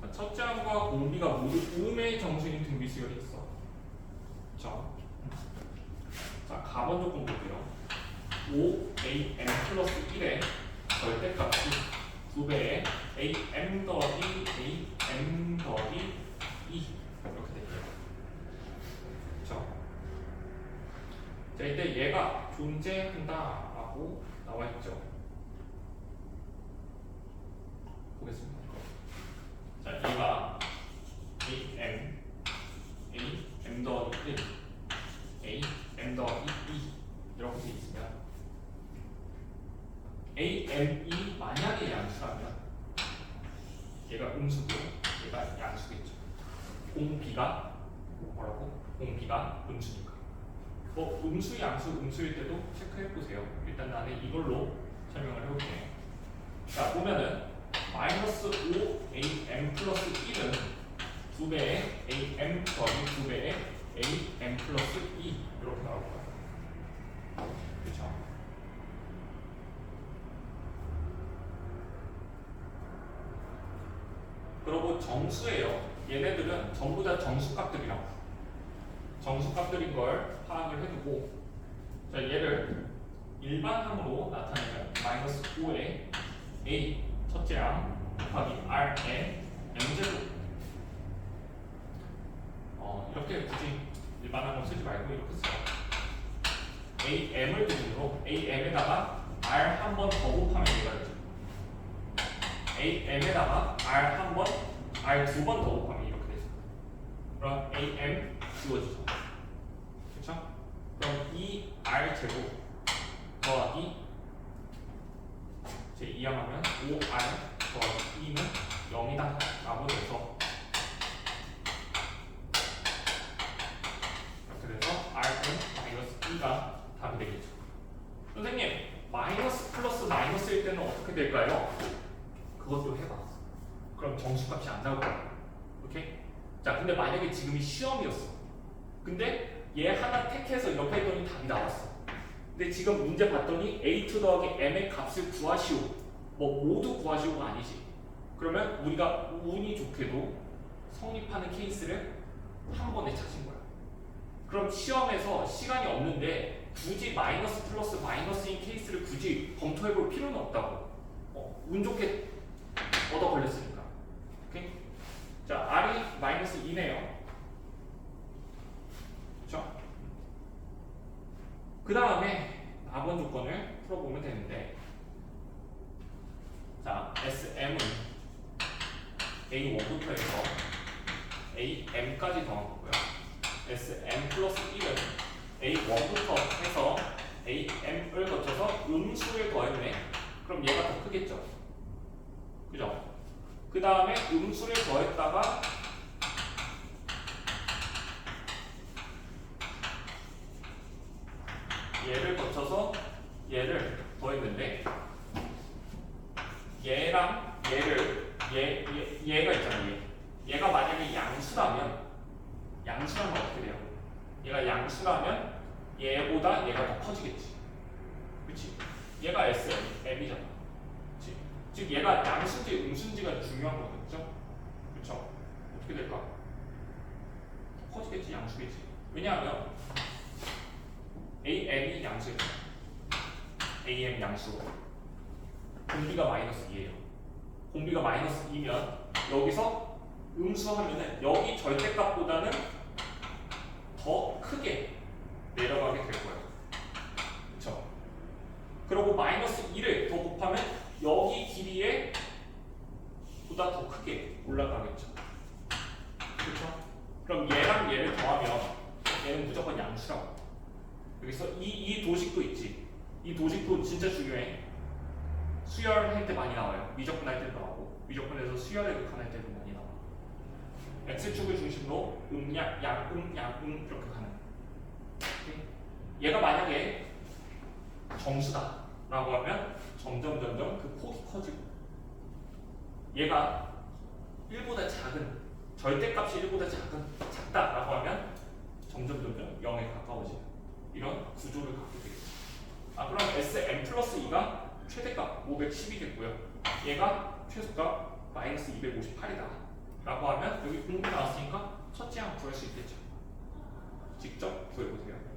자, 첫째 항과 공비가 모두 음의 정수인 등비수열이 있어. 자, 자 가번 조건 볼게요. 5am 플러스 1의 절대값이 두 배의 am 더하기 am 더하기 2 이렇게 될게요. 그렇죠? 자 이때 얘가 존재한다라고 나와 있죠. 보겠습니다. 자 얘가 am a m 더하기 1 a m 더하기 2 이렇게 돼 있으면 a m 이 만약에 양수라면 얘가 음수고 얘가 양수겠죠. 공비가 뭐라고? 공비가 음수니까. 뭐 음수 양수 음수일 때도 체크해 보세요. 일단 나는 이걸로 설명을 해볼게요. 자 보면은 마이너스 5 am 플러스 1은 두 배의 am 더하기 두 배의 am 플러스 2 이렇게 나올 거예요. 그렇죠? 정수예요. 얘네들은 전부 다 정수값들이라고. 정수값들인 걸 파악을 해두고 자 얘를 일반항으로 나타내면 마이너스 5의 a 첫째 항 곱하기 r의 m제곱 어 이렇게 굳이 일반항을 쓰지 말고 이렇게 써요. am을 기준으로 am에다가 r 한 번 더 곱하면 얘가 되죠. am에다가 r 한 번, r 두 번 더 곱하면 이렇게 되죠. 그럼 am 지워지죠. 그렇죠? 그럼 2r 제곱 더하기 제 이항하면 5r 더하기 2는 0이다 라고 돼서 이렇게 돼서 r은 마이너스 2가 답이 되겠죠. 선생님 마이너스 플러스 마이너스일 때는 어떻게 될까요? 그것도 해봐. 그럼 정수값이 안 나올 거야. 오케이? 자, 근데 만약에 지금이 시험이었어. 근데 얘 하나 택해서 옆에 했더니 답이 나왔어. 근데 지금 문제 봤더니 a2 더하기 m의 값을 구하시오. 뭐 모두 구하시오가 아니지. 그러면 우리가 운이 좋게도 성립하는 케이스를 한 번에 찾은 거야. 그럼 시험에서 시간이 없는데 굳이 마이너스 플러스 마이너스인 케이스를 굳이 검토해 볼 필요는 없다고. 어, 운 좋게 얻어 걸렸으니까. 오케이? 자, R이 마이너스 2네요. 그렇죠? 그 다음에 4번 조건을 풀어보면 되는데 자, SM은 A1부터 해서 AM까지 거고요. SM 플러스 1은 A1부터 해서 AM을 거쳐서 음수를 더했네. 그럼 얘가 더 크겠죠? 그죠? 그 다음에 음수를 더했다가 얘를 거쳐서 얘를 더했는데 얘랑 얘를 얘, 얘 얘가 있잖아요. 얘. 얘가 만약에 양수라면 양수라면 어떻게 돼요? 얘가 양수라면 얘보다 얘가 더 커지겠지. 그렇지? 얘가 SM, M이잖아. 그렇지? 즉 얘가 양수인지 음수인지가 중요한 거겠죠? 그렇죠? 어떻게 될까? 커지겠지, 양수겠지. 왜냐하면 AM이 양수예요. AM 양수. 공비가 마이너스 2예요. 공비가 마이너스 2면 여기서 음수하면은 여기 절대값보다는 더 크게 내려가게 될 거예요. 그렇죠? 그리고 마이너스 2를 더 곱하면 여기 길이에 보다 더 크게 올라가겠죠. 그렇죠? 그럼 얘랑 얘를 더하면 얘는 무조건 양수라고. 여기서 이, 이 도식도 있지. 이 도식도 진짜 중요해. 수열할 때 많이 나와요. 미적분 할 때도 나오고 미적분에서 수열의 극한 할 때도 많이 나와. x축을 중심으로 음양, 양음, 양음 이렇게 가는. 얘가 만약에 정수다라고 하면 점점 점점 그 폭이 커지고 얘가 1보다 작은 절대값이 1보다 작은 작다라고 하면 210이겠고요. 얘가 최소값 마이너스 258이다. 라고 하면 여기 공이 나왔으니까 첫째 한 구할 수 있겠죠. 직접 구해보세요.